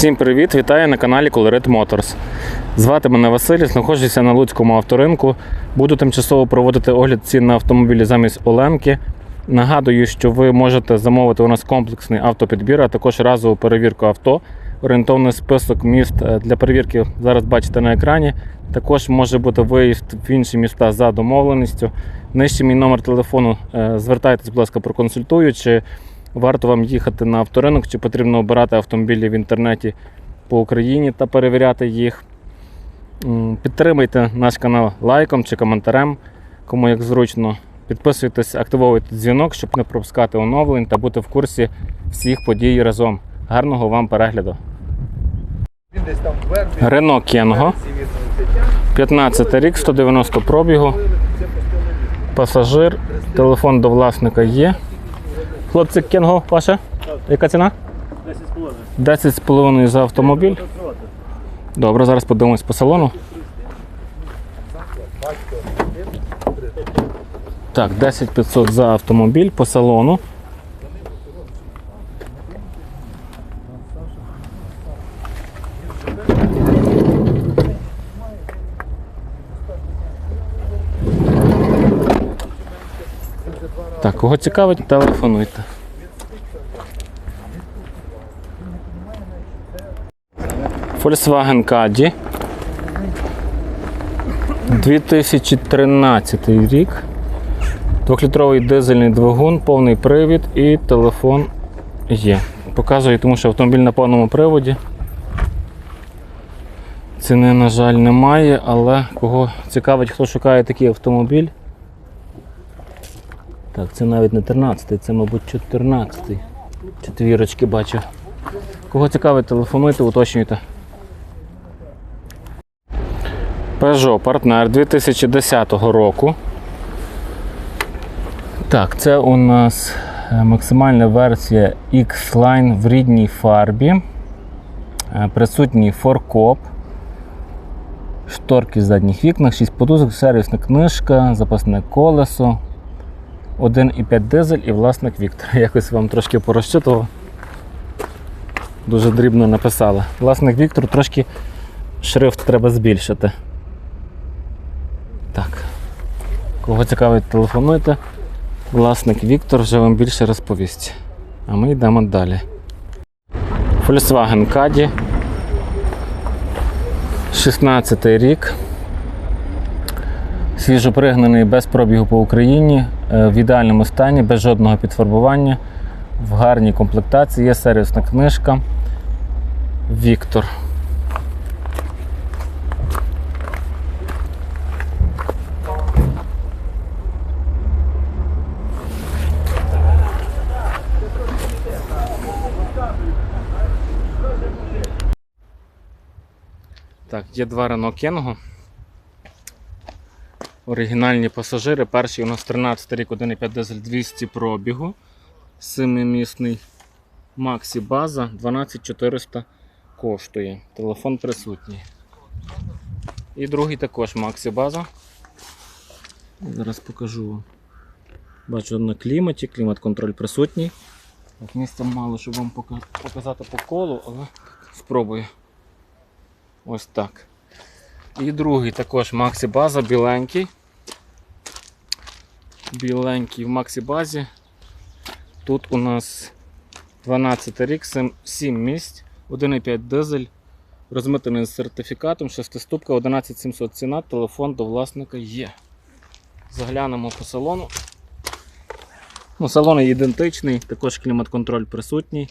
Всім привіт! Вітаю на каналі Colorit Motors. Звати мене Василь, знаходжуся на Луцькому авторинку. Буду тимчасово проводити огляд цін на автомобілі замість Оленки. Нагадую, що ви можете замовити у нас комплексний автопідбір, а також разову перевірку авто. Орієнтовний список міст е, для перевірки зараз бачите на екрані. Також може бути виїзд в інші міста за домовленістю. Нижче мій номер телефону. Е, Звертайтесь, будь ласка, проконсультую, варто вам їхати на авторинок, чи потрібно обирати автомобілі в інтернеті по Україні та перевіряти їх. Підтримайте наш канал лайком чи коментарем, кому як зручно. Підписуйтесь, активовуйте дзвінок, щоб не пропускати оновлень та бути в курсі всіх подій разом. Гарного вам перегляду. Рено Кенго, 15 рік, 190 пробігу, пасажир, телефон до власника є. Хлопці, Кенго, ваше? Яка ціна? 10,5 за автомобіль. Добре, зараз подивимось по салону. Так, 10 500 за автомобіль по салону. Так, кого цікавить, телефонуйте. Volkswagen Caddy. 2013 рік. Двохлітровий дизельний двигун, повний привід і телефон є. Показую, тому що автомобіль на повному приводі. Ціни, на жаль, немає, але кого цікавить, хто шукає такий автомобіль. Так, це навіть не 13, це, мабуть, 14. Четвірочки бачу. Кого цікавить, телефонуйте, уточнюйте. Peugeot партнер 2010 року. Так, це у нас е, максимальна версія X-Line в рідній фарбі. Е, Присутній форкоп. Шторки з задніх вікнах, 6 подушок, сервісна книжка, запасне колесо, 1,5 дизель і власник Віктор. Якось вам трошки порозчитував. Дуже дрібно написали. Власник Віктор трошки шрифт треба збільшити. Так. Кого цікавить, телефонуйте. Власник Віктор вже вам більше розповість. А ми йдемо далі. Volkswagen Caddy. 16 рік. Свіжопригнаний без пробігу по Україні, в ідеальному стані, без жодного підфарбування, в гарній комплектації, є сервісна книжка. Віктор. Так, є два Renault Kangoo. Оригінальні пасажири. Перший у нас 13 рік, 1,5 дизель 200 пробігу. Семимісний Максі база 12400 коштує. Телефон присутній. І другий також Максі база. Зараз покажу вам. Бачу на кліматі, клімат-контроль присутній. Так, місця мало, щоб вам показати по колу, але спробую. Ось так. І другий також Максі База, біленький. Біленький в Максі Базі. Тут у нас 12 рік, 7 місць, 1,5 дизель, розмитений з сертифікатом, 6 11700 ціна, телефон до власника є. Заглянемо по салону. Ну, Салон ідентичний, також клімат-контроль присутній.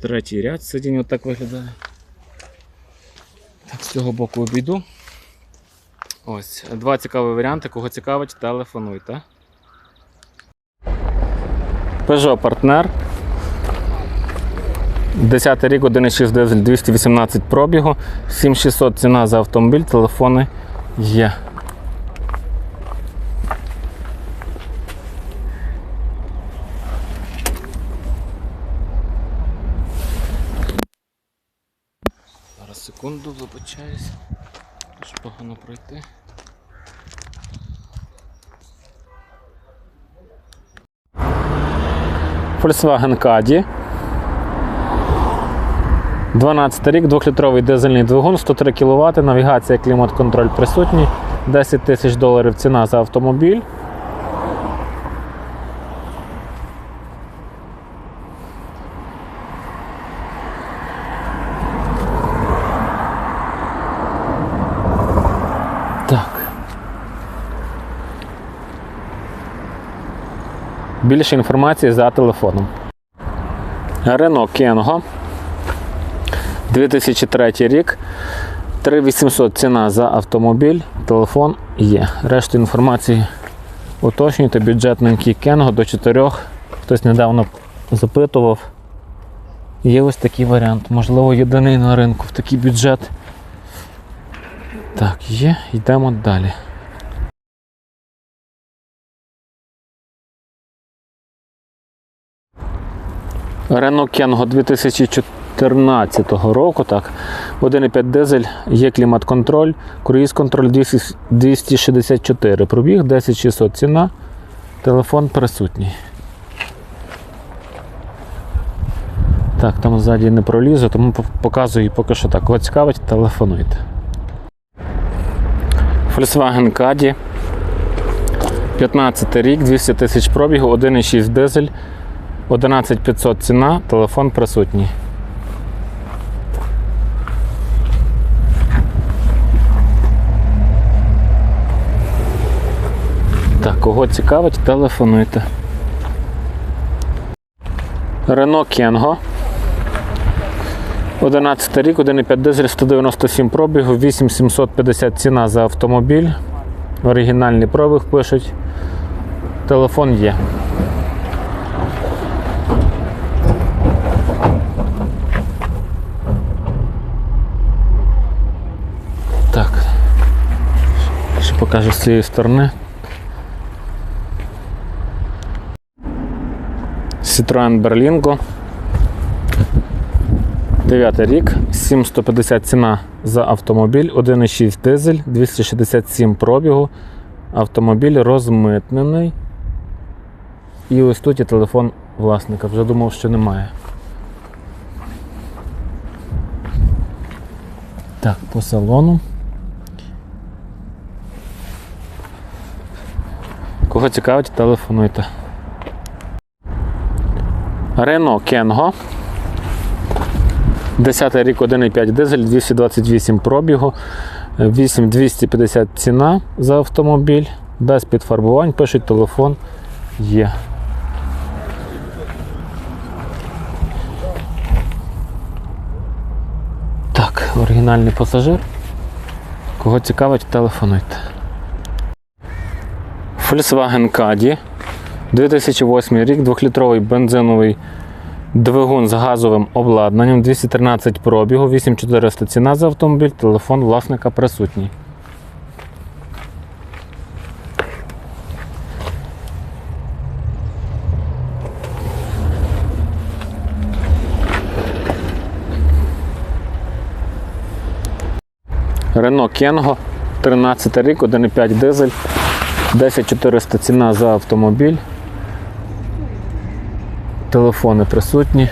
Третій ряд сидінь отак виглядає. Так, з цього боку обійду. Ось, два цікаві варіанти. Кого цікавить, телефонуйте. Peugeot партнер. 10 рік, 1,6 дизель, 218 пробігу, 7600 ціна за автомобіль, телефони є. Зараз секунду, вибачаюсь. Погано пройти. Volkswagen Caddy 12 рік, 2-літровий дизельний двигун, 103 кВт, навігація, клімат-контроль присутній, 10 тисяч доларів ціна за автомобіль. Так. Більше інформації за телефоном. Renault Kengo. 2003 рік. 3800 ціна за автомобіль. Телефон є. Решту інформації уточнюйте. Бюджетненький Kengo до 4. Хтось недавно запитував. Є ось такий варіант. Можливо, єдиний на ринку в такий бюджет. Так, є, йдемо далі. Renault Kengo 2014 року, так. 1,5 дизель, є клімат-контроль, круїз-контроль 264, пробіг 10600 ціна, телефон присутній. Так, там ззаді не пролізу, тому показую поки що так. Кого цікавить, телефонуйте. Volkswagen Caddy. 15 рік, 200 тисяч пробігу, 1,6 дизель, 11500 ціна, телефон присутній. Так, кого цікавить, телефонуйте. Renault Kengo. 11 рік, 1,5 дизель, 197 пробігу, 8750 ціна за автомобіль. Оригінальний пробіг пишуть. Телефон є. Так. Ще покажу з цієї сторони. Citroen Berlingo. 9 рік, 7150 ціна за автомобіль, 1,6 дизель, 267 пробігу. Автомобіль розмитнений. І ось тут є телефон власника. Вже думав, що немає. Так, по салону. Кого цікавить, телефонуйте. Renault Kengo. 10 рік 1,5 дизель, 228 пробігу, 8250 ціна за автомобіль, без підфарбувань, пишуть телефон є. Так, оригінальний пасажир. Кого цікавить, телефонуйте. Volkswagen Caddy. 2008 рік, 2-літровий бензиновий Двигун з газовим обладнанням 213 пробігу, 8400 ціна за автомобіль, телефон власника присутній. Renault Kengo, 13 рік, 1,5 дизель, 10400 ціна за автомобіль. Телефони присутні.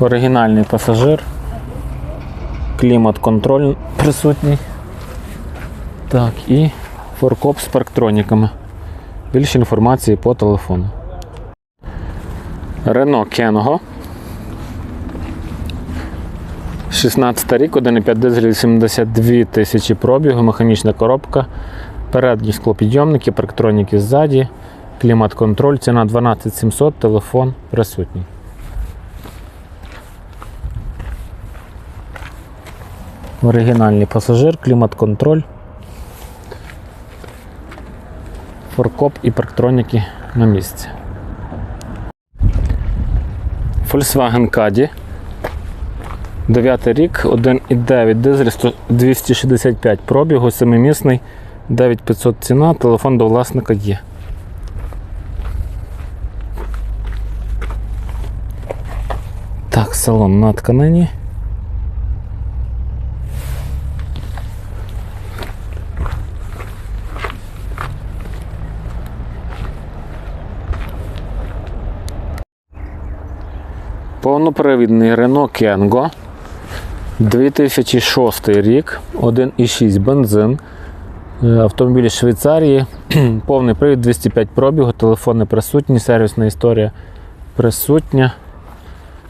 Оригінальний пасажир. Клімат-контроль присутній. Так, і форкоп з парктроніками. Більше інформації по телефону. Renault Kengo. 16 рік, 1,5 дизель, 72 тисячі пробігу, механічна коробка, передні склопідйомники, парктроніки ззаді, клімат-контроль, ціна 12700, телефон присутній. Оригінальний пасажир, клімат-контроль, форкоп і парктроніки на місці. Volkswagen Caddy. 9 рік, 1,9 дизель, 100 265 пробігу, 7-місний, 9500 ціна, телефон до власника є. Так, салон на тканині. Повнопривідний Renault Kengo. 2006 рік, 1,6 бензин. Е, Автомобіль Швейцарії. Повний привід 205 пробігу, телефони присутні, сервісна історія присутня.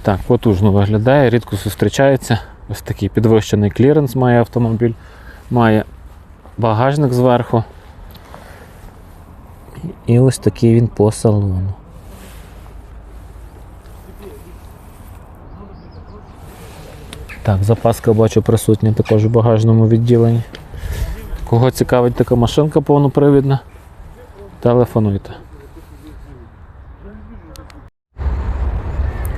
Так, потужно виглядає, рідко зустрічається. Ось такий підвищений кліренс має автомобіль. Має багажник зверху. І ось такий він по салону. Так, запаска бачу присутня також в багажному відділенні. Кого цікавить така машинка повнопривідна? Телефонуйте.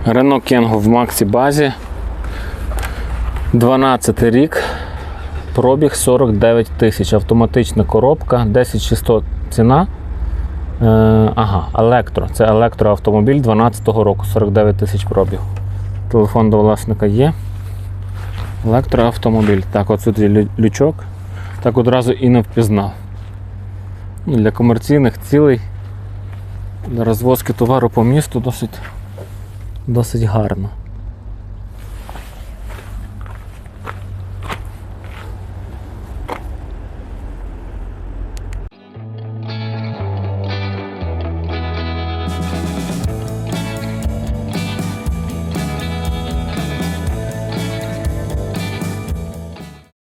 Renault Kangoo в Максі базі. 12 рік. Пробіг 49 тисяч. Автоматична коробка, 10600 ціна. Е, ага, електро. Це електроавтомобіль 12-го року, 49 тисяч пробіг. Телефон до власника є. Електроавтомобіль. Так, от тут лючок. Так одразу і не впізнав. Ну, Для комерційних цілей, для розвозки товару по місту досить, досить гарно.